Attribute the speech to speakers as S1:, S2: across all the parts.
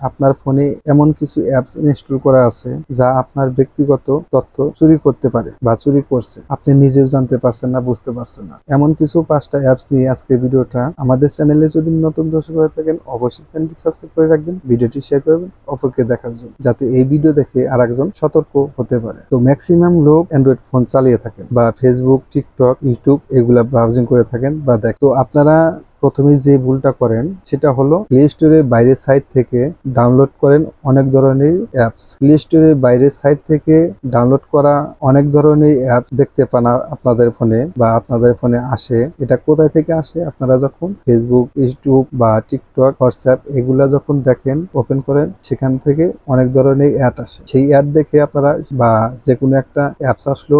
S1: আপনার ফোনে এমন কিছু অ্যাপস ইনস্টল করা আছে যা আপনার ব্যক্তিগত তথ্য চুরি করতে পারে বা চুরি করছে। আপনি নিজেও জানতে পারছেন না, বুঝতে পারছেন না। এমন কিছু পাঁচটা অ্যাপস নিয়ে আজকে ভিডিওটা আমাদের চ্যানেলে যদি নতুন দর্শক হয়ে থাকেন, অবশ্যই চ্যানেলটি সাবস্ক্রাইব করে রাখবেন, ভিডিওটি শেয়ার করবেন, অপরকে দেখার জন্য, যাতে এই ভিডিও দেখে আর একজন সতর্ক হতে পারে। তো ম্যাক্সিমাম লোক অ্যান্ড্রয়েড ফোন চালিয়ে থাকেন বা ফেসবুক টিকটক ইউটিউব এগুলা ব্রাউজিং করে থাকেন বা দেখ তো আপনারা প্রথমে যে ভুলটা করেন, সেটা হলো প্লে স্টোরের বাইরের সাইট থেকে ডাউনলোড করেন অনেক ধরনের অ্যাপস প্লে স্টোরের বাইরের সাইট থেকে ডাউনলোড করা অনেক ধরনের অ্যাপ দেখতে পান আপনাদের ফোনে বা আপনাদের ফোনে আসে। এটা কোথায় থেকে আসে? আপনারা যখন ফেসবুক ইউটিউব বা টিকটক হোয়াটসঅ্যাপ এগুলা যখন দেখেন ওপেন করেন, সেখান থেকে অনেক ধরনের অ্যাড আসে। সেই অ্যাড দেখে আপনারা বা যে কোনো একটা অ্যাপস আসলো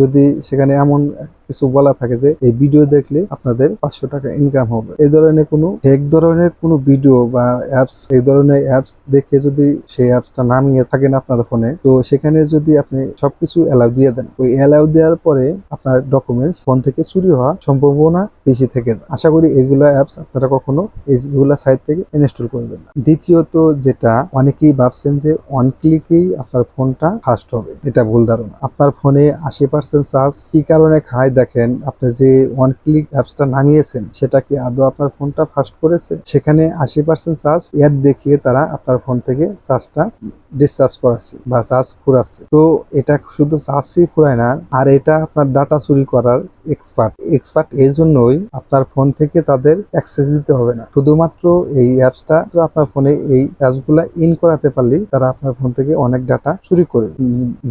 S1: যদি সেখানে এমন কিছু বলা থাকে যে এই ভিডিও দেখলে আপনাদের পাঁচশো টাকা ইনকাম হবে। এই ধরনের কোনো, এক ধরনের কোনো ভিডিও বা অ্যাপস এই ধরনের অ্যাপস দেখে যদি সেই অ্যাপসটা নামিয়ে থাকেন আপনাদের ফোনে তো সেখানে যদি আপনি সবকিছু অ্যালাউ দিয়ে দেন, ওই অ্যালাউ দেওয়ার পরে আপনার ডকুমেন্টস ফোন থেকে চুরি হওয়ার সম্ভাবনা বেশি থেকে। আশা করি এগুলো অ্যাপস আপনারা কখনো এইগুলা সাইট থেকে ইনস্টল করবেন না। দ্বিতীয়ত যেটা, অনেকেই ভাবছেন যে অন ক্লিকেই আপনার ফোনটা ফাস্ট হবে, এটা ভুল ধারণা। আপনার ফোনে আশি পার্সেন্ট চার্জ কি কারণে খায় দেখেন, আপনি যে ওয়ান ক্লিক অ্যাপসটা নামিয়েছেন, সেটা কি আদৌ আপনার ফোনটা ফাস্ট করেছে? সেখানে আশি পার্সেন্ট চার্জ এর দেখিয়ে তারা আপনার ফোন থেকে চার্জটা ডিসচার্জ করাচ্ছে বা চার্জ ফুরাচ্ছে। তো এটা শুধু চার্জই ফুরায় না, আর এটা আপনার ডাটা চুরি করার এক্সপার্ট এক্সপার্ট এই জন্যই আপনার ফোন থেকে তাদের অ্যাক্সেস দিতে হবে না। শুধুমাত্র এই অ্যাপসটা আপনার ফোনে এই অ্যাপসগুলা ইন করাতে পারলেই তারা আপনার ফোন থেকে অনেক ডাটা চুরি করে।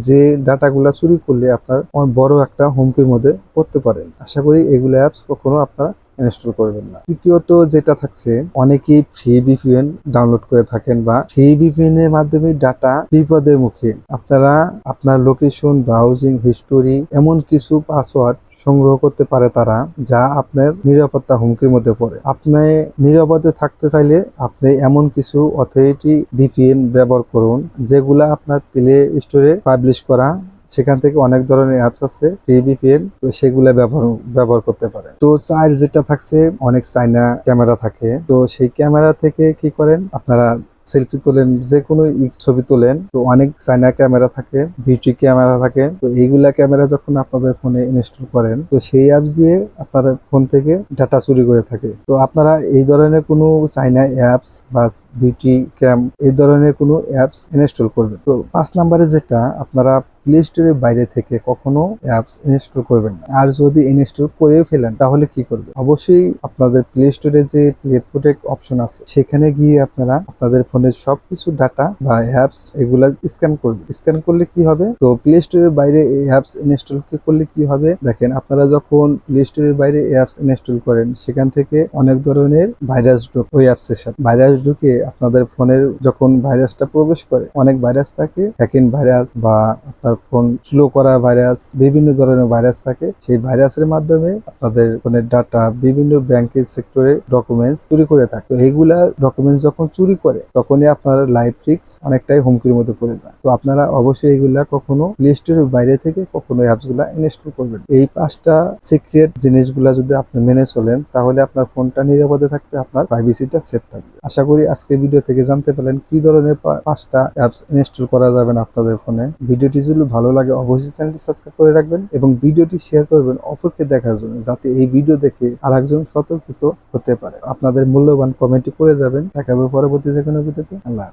S1: যে ডাটাগুলা চুরি করলে আপনার বড় একটা হুমকির মধ্যে পড়তে পারেন। আশা করি এগুলো অ্যাপস কখনো আপনারা ইনস্টল করবেন না। তৃতীয়ত যেটা থাকছে, অনেকেই ফ্রি ভিপিএন ডাউনলোড করে থাকেন বা ফ্রি ভিপিএন এর মাধ্যমে ডাটা বিপদের মুখে। আপনারা আপনার লোকেশন ব্রাউজিং হিস্টোরি এমন কিছু পাসওয়ার্ড সংগ্রহ করতে পারে তারা, যা আপনার নিরাপত্তা হুমকির মধ্যে পড়ে। আপনি নিরাপদে থাকতে চাইলে আপনি এমন কিছু অথরিটি ভিপিএন ব্যবহার করুন, যেগুলা আপনার প্লে স্টোরে পাবলিশ করা সেখান থেকে অনেক ধরনের অ্যাপস আছে তো সেগুলো ব্যবহার ব্যবহার করতে পারে। তো চার যেটা থাকছে, অনেক চাইনা ক্যামেরা থাকে। তো সেই ক্যামেরা থেকে কি করেন? আপনারা সেলফি তোলেন, যে কোনো ছবি তোলেন, তো অনেক চাইনা ক্যামেরা থাকে বিউটি ক্যামেরা থাকে, তো এইগুলা ক্যামেরা যখন আপনাদের ফোনে ইনস্টল করেন, তো সেই অ্যাপস দিয়ে আপনার ফোন থেকে ডাটা চুরি করে থাকে। তো আপনারা এই ধরনের কোনো চাইনা অ্যাপস বা বিউটি ক্যাম, এই ধরনের কোনো অ্যাপস ইনস্টল করবেন। তো পাঁচ নাম্বারে যেটা, আপনারা প্লে স্টোরের বাইরে থেকে কখনো অ্যাপস ইনস্টল করবেন না। আর যদি ইনস্টল করেও ফেলেন, তাহলে কি করবেন? অবশ্যই আপনাদের প্লে স্টোরে যে প্লে প্রোটেক্ট অপশন আছে, সেখানে গিয়ে আপনারা আপনাদের ফোনের সবকিছু ডাটা বা অ্যাপস এগুলা স্ক্যান করবে। স্ক্যান করলে কি হবে? তো প্লে স্টোরের বাইরে এই অ্যাপস ইনস্টল করলে কি হবে? দেখেন, আপনারা যখন প্লে স্টোরের বাইরে অ্যাপস ইনস্টল করেন, সেখান থেকে অনেক ধরনের ভাইরাস ঢোকে ওই অ্যাপসের সাথে। ভাইরাস ঢুকে আপনাদের ফোনের যখন ভাইরাসটা প্রবেশ করে, অনেক ভাইরাস থাকে। হ্যাকিং ভাইরাস বা আপনার ফোন স্লো করা ভাইরাস বিভিন্ন ধরনের ভাইরাস থাকে। সেই ভাইরাসের মাধ্যমে আপনাদের ফোনের ডাটা বিভিন্ন ব্যাংকের সেক্টরে ডকুমেন্টস চুরি করে থাকে। এইগুলা ডকুমেন্টস যখন চুরি করে তখনই আপনার লাইফ রিক্স অনেকটাই হুমকির মধ্যে পড়ে যায়। তো আপনারা অবশ্যই এগুলা কখনো প্লে স্টোরের বাইরে থেকে কখনো অ্যাপসগুলা ইনস্টল করবেন। এই পাঁচটা সিক্রেট জিনিসগুলা যদি আপনি মেনে চলেন, তাহলে আপনার ফোনটা নিরাপদে থাকবে, আপনার প্রাইভেসিটা সেফ থাকবে। আশা করি আজকে ভিডিও থেকে জানতে পারলেন কি ধরনের পাঁচটা অ্যাপস ইনস্টল করা যাবে না আপনাদের ফোনে। ভিডিওটি যদি ভালো লাগে, অবশ্যই চ্যানেলটি সাবস্ক্রাইব করে রাখবেন এবং ভিডিওটি শেয়ার করবেন অপরকে দেখার জন্য, যাতে এই ভিডিও দেখে আরেকজন সতর্কিত হতে পারে। আপনাদের মূল্যবান কমেন্টটি করে যাবেন। দেখাবে পরবর্তী যে কোনো ভিডিওতে আল্লাহ